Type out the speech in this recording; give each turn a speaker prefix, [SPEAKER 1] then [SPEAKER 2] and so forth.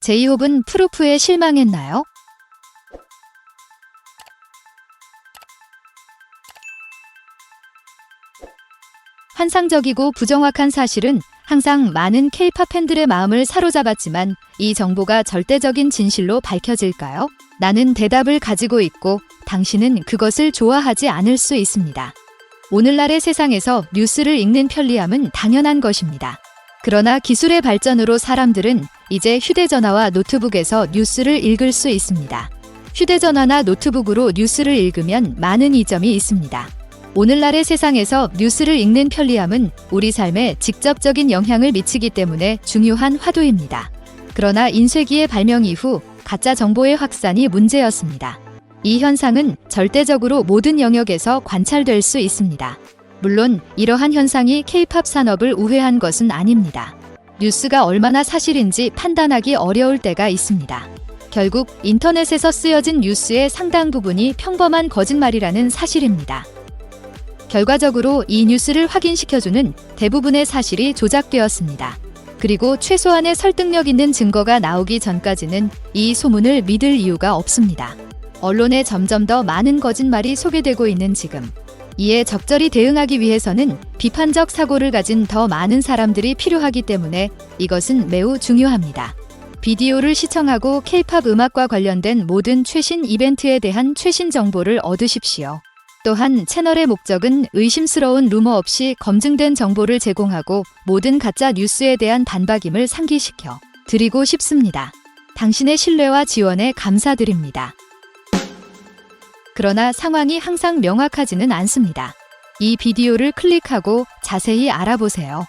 [SPEAKER 1] 제이홉은 프루프에 실망했나요? 환상적이고 부정확한 사실은 항상 많은 케이팝 팬들의 마음을 사로잡았지만 이 정보가 절대적인 진실로 밝혀질까요? 나는 대답을 가지고 있고 당신은 그것을 좋아하지 않을 수 있습니다. 오늘날의 세상에서 뉴스를 읽는 편리함은 당연한 것입니다. 그러나 기술의 발전으로 사람들은 이제 휴대전화와 노트북에서 뉴스를 읽을 수 있습니다. 휴대전화나 노트북으로 뉴스를 읽으면 많은 이점이 있습니다. 오늘날의 세상에서 뉴스를 읽는 편리함은 우리 삶에 직접적인 영향을 미치기 때문에 중요한 화두입니다. 그러나 인쇄기의 발명 이후 가짜 정보의 확산이 문제였습니다. 이 현상은 절대적으로 모든 영역에서 관찰될 수 있습니다. 물론 이러한 현상이 케이팝 산업을 우회한 것은 아닙니다. 뉴스가 얼마나 사실인지 판단하기 어려울 때가 있습니다. 결국 인터넷에서 쓰여진 뉴스의 상당 부분이 평범한 거짓말이라는 사실입니다. 결과적으로 이 뉴스를 확인시켜주는 대부분의 사실이 조작되었습니다. 그리고 최소한의 설득력 있는 증거가 나오기 전까지는 이 소문을 믿을 이유가 없습니다. 언론에 점점 더 많은 거짓말이 소개되고 있는 지금. 이에 적절히 대응하기 위해서는 비판적 사고를 가진 더 많은 사람들이 필요하기 때문에 이것은 매우 중요합니다. 비디오를 시청하고 케이팝 음악과 관련된 모든 최신 이벤트에 대한 최신 정보를 얻으십시오. 또한 채널의 목적은 의심스러운 루머 없이 검증된 정보를 제공하고 모든 가짜 뉴스에 대한 반박임을 상기시켜 드리고 싶습니다. 당신의 신뢰와 지원에 감사드립니다. 그러나 상황이 항상 명확하지는 않습니다. 이 비디오를 클릭하고 자세히 알아보세요.